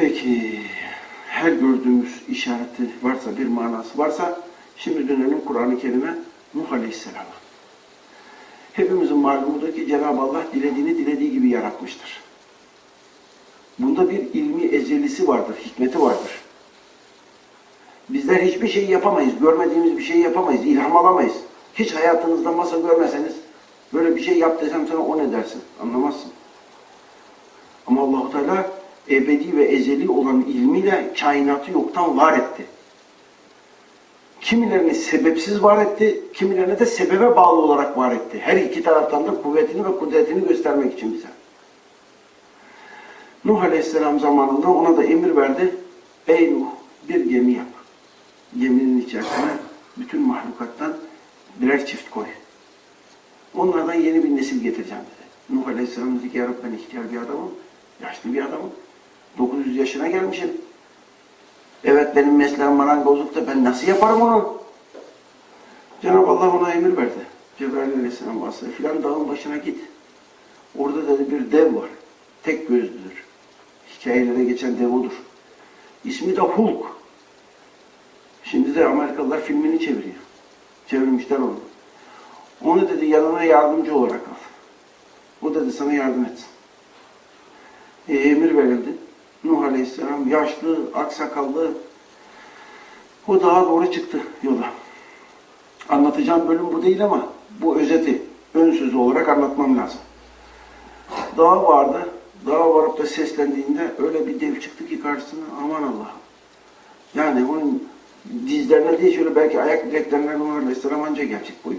Peki, her gördüğümüz işareti varsa, bir manası varsa, şimdi dönelim Kur'an-ı Kerim'e, Nuh Aleyhisselam'a. Hepimizin malumudur ki Cenab-ı Allah dilediğini dilediği gibi yaratmıştır. Bunda bir ilmi ezelisi vardır, hikmeti vardır. Bizler hiçbir şey yapamayız, görmediğimiz bir şey yapamayız, ilham alamayız. Hiç hayatınızda masa görmeseniz, böyle bir şey yap desem sana o ne dersin, anlamazsın. Ama Allahu Teala ebedi ve ezeli olan ilmiyle kainatı yoktan var etti. Kimilerini sebepsiz var etti, kimilerini de sebebe bağlı olarak var etti. Her iki taraftan da kuvvetini ve kudretini göstermek için bize. Nuh Aleyhisselam zamanında ona da emir verdi. Ey Nuh bir gemi yap. Geminin içerisine bütün mahlukattan birer çift koy. Onlardan yeni bir nesil getireceğim dedi. Nuh Aleyhisselam dedi ki ya Rabbi ben ihtiyar bir adamım. Yaşlı bir adamım. 900 yaşına gelmişim. Evet benim mesleğim marangozluk da ben nasıl yaparım onu? Cenab-ı Allah ona emir verdi. Cebrail Aleyhisselam vasıtası filan dağın başına git. Orada dedi bir dev var. Tek gözlüdür. Hikayelere geçen dev odur. İsmi de Hulk. Şimdi de Amerikalılar filmini çeviriyor. Çevirmişler onu. Onu dedi yanına yardımcı olarak al. O dedi sana yardım etsin. E, emir verildi. Nuh Aleyhisselam yaşlı, aksakallı o dağa doğru çıktı yola. Anlatacağım bölüm bu değil ama bu özeti ön sözü olarak anlatmam lazım. Dağa vardı. Dağa varıp da seslendiğinde öyle bir dev çıktı ki karşısına aman Allah'ım. Yani onun dizlerine değil şöyle belki ayak bileklerine Nuh Aleyhisselam anca gelecek boyu.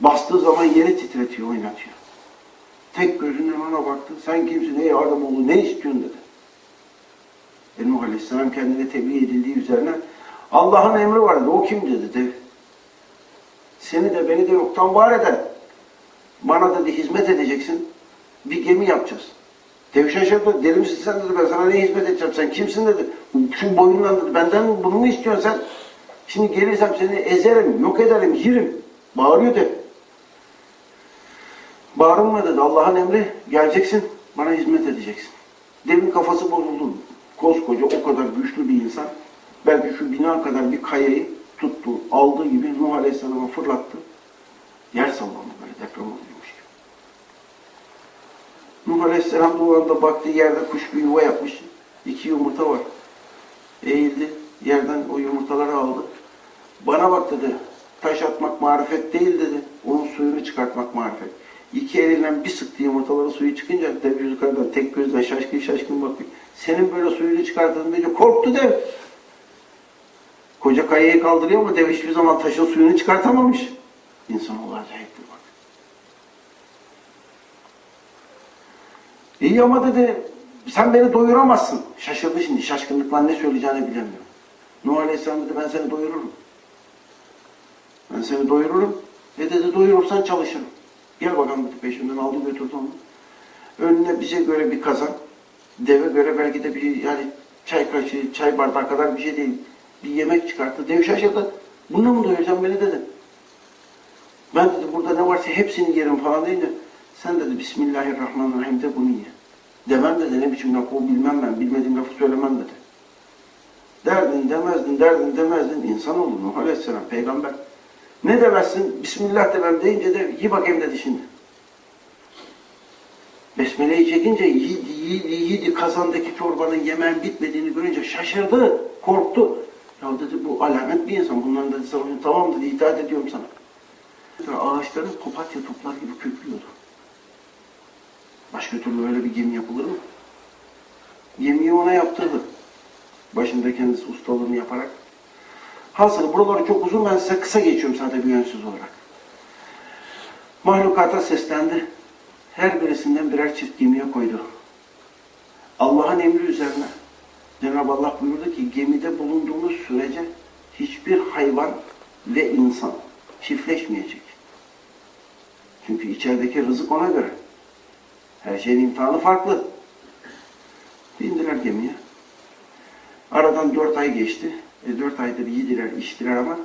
Bastığı zaman yeri titretiyor, oynatıyor. Tek gözünden ona baktı. Sen kimsin ey Adamoğlu ne istiyorsun dedi. E Nuh Aleyhisselam kendine tebliğ edildiği üzerine Allah'ın emri var dedi. O kim dedi dev. Seni de beni de yoktan var eden bana dedi hizmet edeceksin. Bir gemi yapacağız. Dev şaşırdı. Deli misin sen dedi ben sana ne hizmet edeceğim sen kimsin dedi. Şu boyundan dedi benden bunu mu istiyorsun sen? Şimdi gelirsem seni ezerim, yok ederim, yerim. Bağırıyor dev. Bağırma dedi. Allah'ın emri geleceksin. Bana hizmet edeceksin. Devin kafası bozuldu. Koskoca o kadar güçlü bir insan. Belki şu bina kadar bir kayayı tuttu. Aldığı gibi Nuh Aleyhisselam'a fırlattı. Yer sallandı böyle deprem oluyormuş gibi. Nuh Aleyhisselam da o anda baktığı yerde kuş bir yuva yapmış. İki yumurta var. Eğildi. Yerden o yumurtaları aldı. Bana bak dedi. Taş atmak marifet değil dedi. Onun suyunu çıkartmak marifet. İki elinden bir sıktı yumurtaların suyu çıkınca dev yukarıdan tek gözle şaşkın şaşkın bakıyor. Senin böyle suyunu çıkarttığını deyince korktu dev. Koca kayayı kaldırıyor ama dev hiçbir zaman taşın suyunu çıkartamamış. İnsan acayiptir bak. İyi ama dedi sen beni doyuramazsın. Şaşırdı şimdi şaşkınlıkla ne söyleyeceğini bilemiyor. Nuh Aleyhisselam dedi ben seni doyururum. Ben seni doyururum. E dedi doyurursan çalışırım. Gel bakalım dedi peşimden aldı götürdü onu. Önüne bize göre bir kazan. Deve göre belki de bir yani çay kaşığı, çay bardağı kadar bir şey değil. Bir yemek çıkarttı. Dev şaşırdı. Bununla mı doyuracağım beni dedi. Ben dedi burada ne varsa hepsini yerim falan deyince sen dedi Bismillahirrahmanirrahim de bunu ye. Demem dedi ne biçim laf o bilmem ben bilmediğim lafı söylemem dedi. Derdin demezdin, derdin demezdin insan olur Nuh Aleyhisselam peygamber. Ne demezsin? Bismillah demem deyince de yi bakayım dedi şimdi. Besmele'yi çekince yedi, yedi, yedi kazandaki çorbanın yemeğin bitmediğini görünce şaşırdı, korktu. Ya dedi bu alamet bir insan. Bundan dedi sana tamam dedi itaat ediyorum sana. Ağaçların papatya toplar gibi köklüyordu. Başka türlü öyle bir gemi yapılır mı? Gemiyi ona yaptırdı. Başında kendisi ustalığını yaparak. Hasılı buraları çok uzun ben size kısa geçiyorum sadece bir yönsüz olarak. Mahlukata seslendi. Her birisinden birer çift gemiye koydu. Allah'ın emri üzerine Cenab-ı Allah buyurdu ki gemide bulunduğumuz sürece hiçbir hayvan ve insan çiftleşmeyecek. Çünkü içerideki rızık ona göre. Her şeyin imtihanı farklı. Bindiler gemiye. Aradan dört ay geçti. E, dört aydır yediler, içtiler ama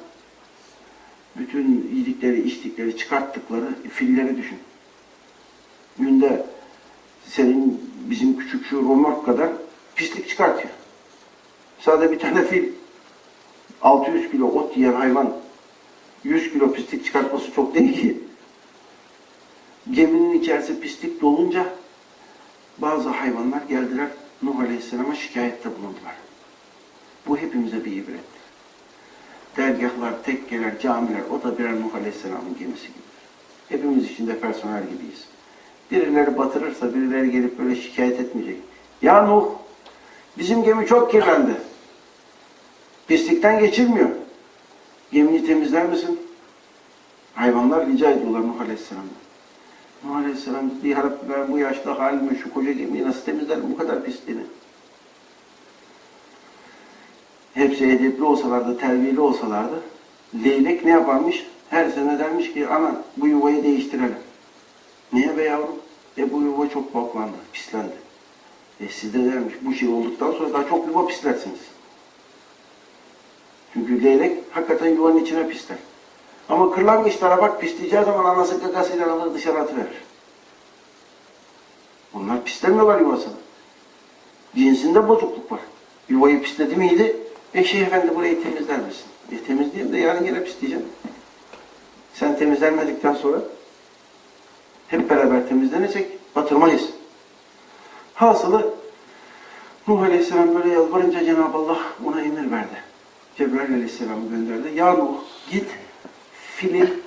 bütün yedikleri, içtikleri, çıkarttıkları e, filleri düşün. Günde senin bizim küçük şu romork kadar pislik çıkartıyor. Sadece bir tane fil 600 kilo ot yiyen hayvan 100 kilo pislik çıkartması çok değil ki. Geminin içerisi pislik dolunca bazı hayvanlar geldiler Nuh Aleyhisselam'a şikayette bulundular. Bu hepimize bir ibrettir. Dergahlar, tekkeler, camiler o da birer Nuh Aleyhisselam'ın gemisi gibidir. Hepimiz içinde personel gibiyiz. Birileri batırırsa birileri gelip böyle şikayet etmeyecek. Ya Nuh bizim gemi çok kirlendi. Pislikten geçirmiyor. Gemini temizler misin? Hayvanlar rica ediyorlar Nuh Aleyhisselam'dan. Nuh Aleyhisselam Ya Rabbi ben bu yaşta halime şu koca gemiyi nasıl temizlerim bu kadar pisliğini? Hepsi edepli olsalardı, terbiyeli olsalardı, leylek ne yaparmış? Her sene dermiş ki, ana bu yuvayı değiştirelim. Niye be yavrum? E bu yuva çok boklandı, pislendi. E siz de dermiş, bu şey olduktan sonra daha çok yuva pislersiniz. Çünkü leylek hakikaten yuvanın içine pisler. Ama kırlangıçlara bak pisleyeceği zaman anası gagasıyla alır dışarı atıverir. Onlar pislemiyorlar yuvasını. Cinsinde bozukluk var. Yuvayı pisledi miydi? E şey efendi burayı temizler misin? E temizleyeyim de yarın yine pisleyeceğim. Sen temizlenmedikten sonra hep beraber temizlenirsek batırmayız. Hasılı Nuh Aleyhisselam böyle yalvarınca Cenab-ı Allah ona emir verdi. Cebrail Aleyhisselam'ı gönderdi. Ya Nuh git filin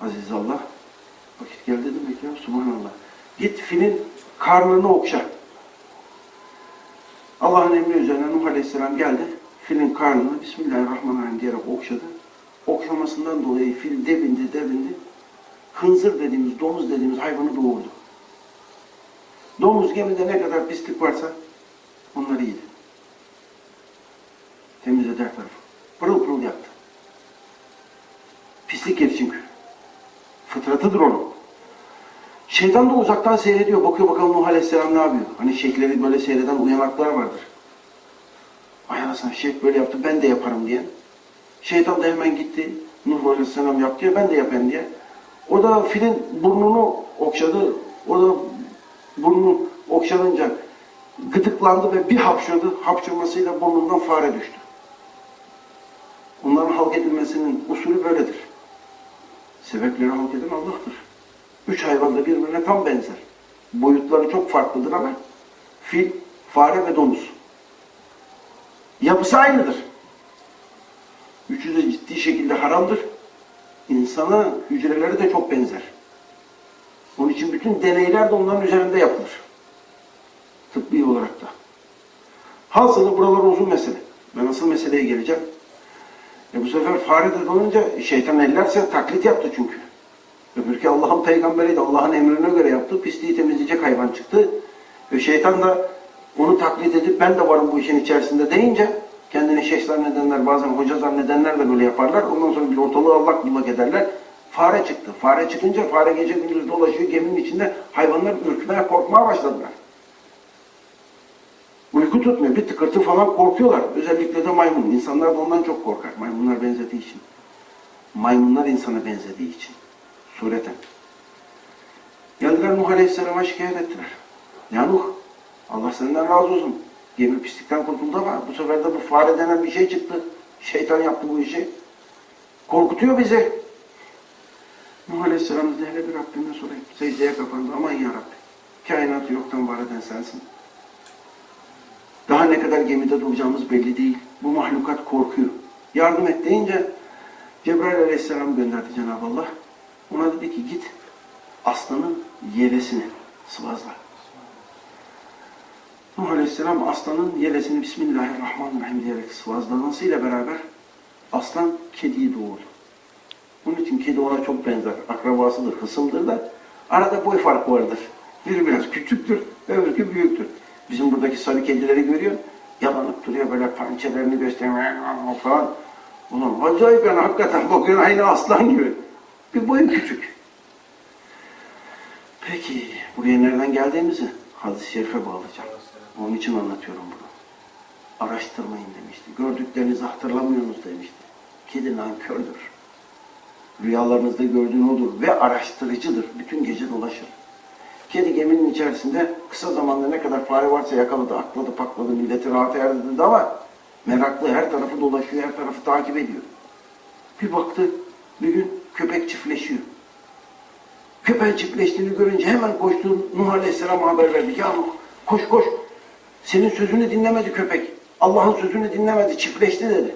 Aziz Allah vakit geldi demek ya subhanallah. Git filin karnını okşa. Allah'ın emri üzerine Nuh Aleyhisselam geldi. Filin karnını Bismillahirrahmanirrahim diyerek okşadı. Okşamasından dolayı fil devindi devindi. Hınzır dediğimiz, domuz dediğimiz hayvanı doğurdu. Domuz gemide ne kadar pislik varsa onları yedi. Temizledi her tarafı. Pırıl pırıl yaptı. Pislik yedi çünkü. Fıtratıdır onun. Şeytan da uzaktan seyrediyor. Bakıyor bakalım Nuh Aleyhisselam ne yapıyor? Hani şeyhleri böyle seyreden uyanaklar vardır. Ay anasını şeyh böyle yaptı ben de yaparım diye. Şeytan da hemen gitti. Nuh Aleyhisselam yaptı ya ben de yapayım diye. O da filin burnunu okşadı. O da burnunu okşanınca gıdıklandı ve bir hapşırdı. Hapşırmasıyla burnundan fare düştü. Onların halk edilmesinin usulü böyledir. Sebepleri halk eden Allah'tır. Üç hayvan da birbirine tam benzer. Boyutları çok farklıdır ama fil, fare ve domuz. Yapısı aynıdır. Üçü de ciddi şekilde haramdır. İnsana hücreleri de çok benzer. Onun için bütün deneyler de onların üzerinde yapılır. Tıbbi olarak da. Hasılı buralar uzun mesele. Ben asıl meseleye geleceğim. E bu sefer fare de olunca şeytan ellerse taklit yaptı çünkü. Öbürkü Allah'ın peygamberiydi. Allah'ın emrine göre yaptı. Pisliği temizleyecek hayvan çıktı. Ve şeytan da onu taklit edip ben de varım bu işin içerisinde deyince kendini şeyh zannedenler bazen hoca zannedenler de böyle yaparlar. Ondan sonra bir ortalığı allak bullak ederler. Fare çıktı. Fare çıkınca fare gece gündüz dolaşıyor geminin içinde hayvanlar ürkmeye korkmaya başladılar. Uyku tutmuyor. Bir tıkırtı falan korkuyorlar. Özellikle de maymun. İnsanlar da ondan çok korkar. Maymunlar benzediği için. Maymunlar insana benzediği için. Sureten. Geldiler Nuh Aleyhisselam'a şikayet ettiler. Ya Nuh, Allah senden razı olsun. Gemi pislikten kurtuldu ama bu sefer de bu fare denen bir şey çıktı. Şeytan yaptı bu işi. Korkutuyor bizi. Nuh Aleyhisselam dedi hele bir Rabbime sorayım. Secdeye kapandı. Aman ya Rabbi. Kainatı yoktan var eden sensin. Daha ne kadar gemide duracağımız belli değil. Bu mahlukat korkuyor. Yardım et deyince Cebrail Aleyhisselam gönderdi Cenab-ı Allah. Ona dedi ki git aslanın yelesini sıvazla. Nuh Aleyhisselam aslanın yelesini Bismillahirrahmanirrahim diyerek sıvazlamasıyla beraber aslan kediyi doğurdu. Bunun için kedi ona çok benzer. Akrabasıdır, hısımdır da arada boy farkı vardır. Biri biraz küçüktür, öbürkü büyüktür. Bizim buradaki sarı kedileri görüyor. Yalanıp duruyor böyle pençelerini gösteriyor falan. Ulan acayip yani hakikaten bakıyorsun aynı aslan gibi. Bir boyu küçük. Peki buraya nereden geldiğimizi hadis-i şerife bağlayacağım. Onun için anlatıyorum bunu. Araştırmayın demişti. Gördüklerinizi hatırlamıyorsunuz demişti. Kedi nankördür. Rüyalarınızda gördüğün odur ve araştırıcıdır. Bütün gece dolaşır. Kedi geminin içerisinde kısa zamanda ne kadar fare varsa yakaladı, akladı, pakladı, milleti rahat erdirdi ama meraklı her tarafı dolaşıyor, her tarafı takip ediyor. Bir baktı bir gün köpek çiftleşiyor. Köpeğin çiftleştiğini görünce hemen koştu Nuh Aleyhisselam'a haber verdi. Ya Nuh koş koş senin sözünü dinlemedi köpek. Allah'ın sözünü dinlemedi, çiftleşti dedi.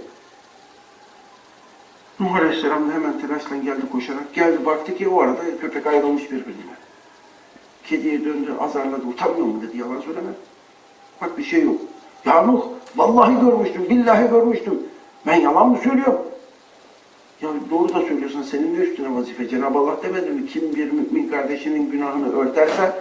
Nuh Aleyhisselam da hemen telaşla geldi koşarak. Geldi baktı ki o arada köpek ayrılmış birbirine. Kediye döndü, azarladı. Utanmıyor mu dedi, yalan söyleme. Bak bir şey yok. Ya Nuh, vallahi görmüştüm, billahi görmüştüm. Ben yalan mı söylüyorum? Ya doğru da söylüyorsun, senin üstüne vazife. Cenab-ı Allah demedi mi? Kim bir mümin kardeşinin günahını örterse,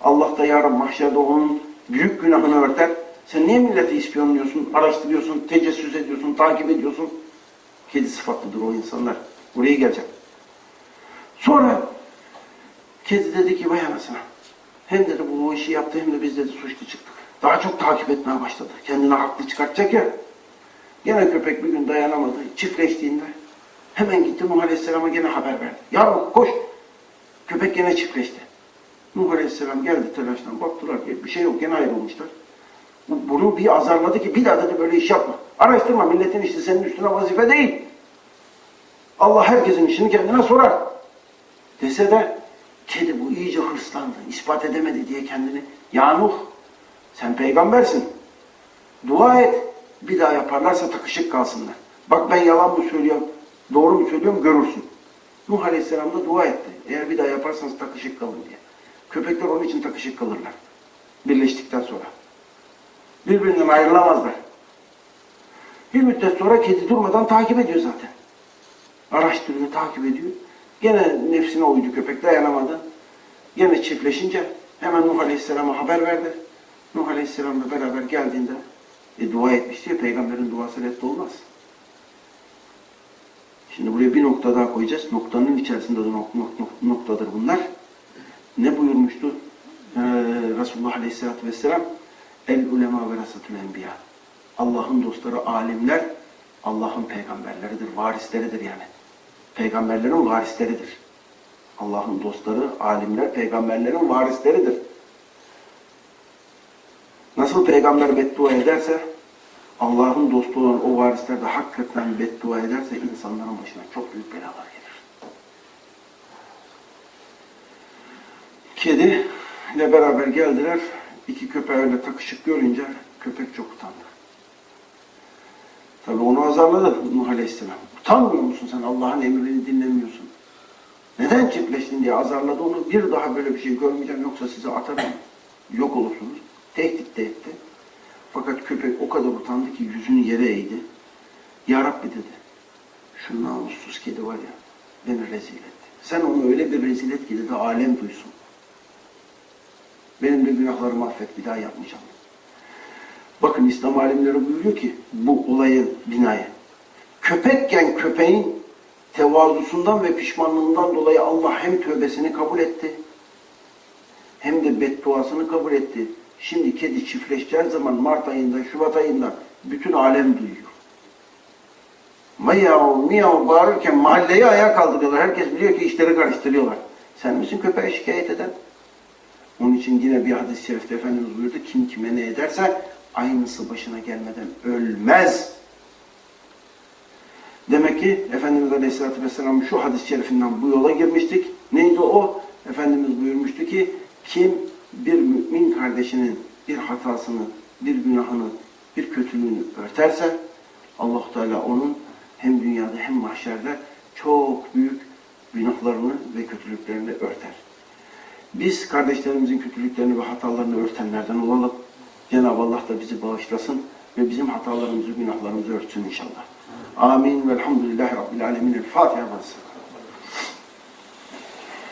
Allah da yarın mahşerde onun büyük günahını örter. Sen niye milleti ispiyonluyorsun, araştırıyorsun, tecessüs ediyorsun, takip ediyorsun? Kedi sıfatlıdır o insanlar. Buraya gelecek. Sonra kedi dedi ki vay anasına. Hem dedi bu işi yaptı hem de biz dedi suçlu çıktık. Daha çok takip etmeye başladı. Kendini haklı çıkartacak ya. Gene köpek bir gün dayanamadı. Çiftleştiğinde hemen gitti Nuh Aleyhisselam'a gene haber verdi. Ya koş. Köpek gene çiftleşti. Nuh Aleyhisselam geldi telaştan. Baktılar ki bir şey yok gene ayrılmışlar. Bu- Bunu bir azarladı ki bir daha dedi böyle iş yapma. Araştırma milletin işi senin üstüne vazife değil. Allah herkesin işini kendine sorar. Dese de kedi bu iyice hırslandı. ispat edemedi diye kendini. Ya Nuh sen peygambersin. Dua et. Bir daha yaparlarsa takışık kalsınlar. Bak ben yalan mı söylüyorum, doğru mu söylüyorum görürsün. Nuh Aleyhisselam da dua etti. Eğer bir daha yaparsanız takışık kalın diye. Köpekler onun için takışık kalırlar. Birleştikten sonra. Birbirinden ayrılamazlar. Bir müddet sonra kedi durmadan takip ediyor zaten. Araştırıyor, takip ediyor. Gene nefsine uydu köpek dayanamadı. Gene çiftleşince hemen Nuh Aleyhisselam'a haber verdi. Nuh Aleyhisselam'la beraber geldiğinde e, dua etmiş diye peygamberin duası reddi olmaz. Şimdi buraya bir nokta daha koyacağız. Noktanın içerisinde de nok- nok- nok- noktadır bunlar. Ne buyurmuştu ee, Resulullah Aleyhisselatü Vesselam? El ulema ve rasatül enbiya. Allah'ın dostları alimler, Allah'ın peygamberleridir, varisleridir yani. Peygamberlerin varisleridir. Allah'ın dostları, alimler, peygamberlerin varisleridir. Nasıl peygamber beddua ederse, Allah'ın dostu olan o varisler de hakikaten beddua ederse insanların başına çok büyük belalar gelir. Kedi ile beraber geldiler. İki köpeği öyle takışık görünce köpek çok utandı. Tabi onu azarladı Nuh Aleyhisselam. Utanmıyor musun sen Allah'ın emrini dinlemiyorsun? Neden çiftleştin diye azarladı onu. Bir daha böyle bir şey görmeyeceğim yoksa sizi atarım. Yok olursunuz. Tehdit de etti. Fakat köpek o kadar utandı ki yüzünü yere eğdi. Ya Rabbi dedi. Şu namussuz kedi var ya beni rezil etti. Sen onu öyle bir rezil et ki dedi alem duysun. Benim de günahlarımı affet bir daha yapmayacağım. Bakın İslam alimleri buyuruyor ki bu olayı binaya. Köpekken köpeğin tevazusundan ve pişmanlığından dolayı Allah hem tövbesini kabul etti hem de bedduasını kabul etti. Şimdi kedi çiftleşeceği zaman Mart ayında, Şubat ayında bütün alem duyuyor. Miyav, miyav bağırırken mahalleyi ayağa kaldırıyorlar. Herkes biliyor ki işleri karıştırıyorlar. Sen misin köpeğe şikayet eden? Onun için yine bir hadis-i şerifte Efendimiz buyurdu. Kim kime ne ederse aynısı başına gelmeden ölmez. Demek ki Efendimiz Aleyhisselatü Vesselam şu hadis-i şerifinden bu yola girmiştik. Neydi o? Efendimiz buyurmuştu ki kim bir mümin kardeşinin bir hatasını, bir günahını, bir kötülüğünü örterse allah Teala onun hem dünyada hem mahşerde çok büyük günahlarını ve kötülüklerini örter. Biz kardeşlerimizin kötülüklerini ve hatalarını örtenlerden olalım. Cenab-ı Allah da bizi bağışlasın ve bizim hatalarımızı, günahlarımızı örtsün inşallah. Amin. Velhamdülillahi Rabbil Alemin. El Fatiha.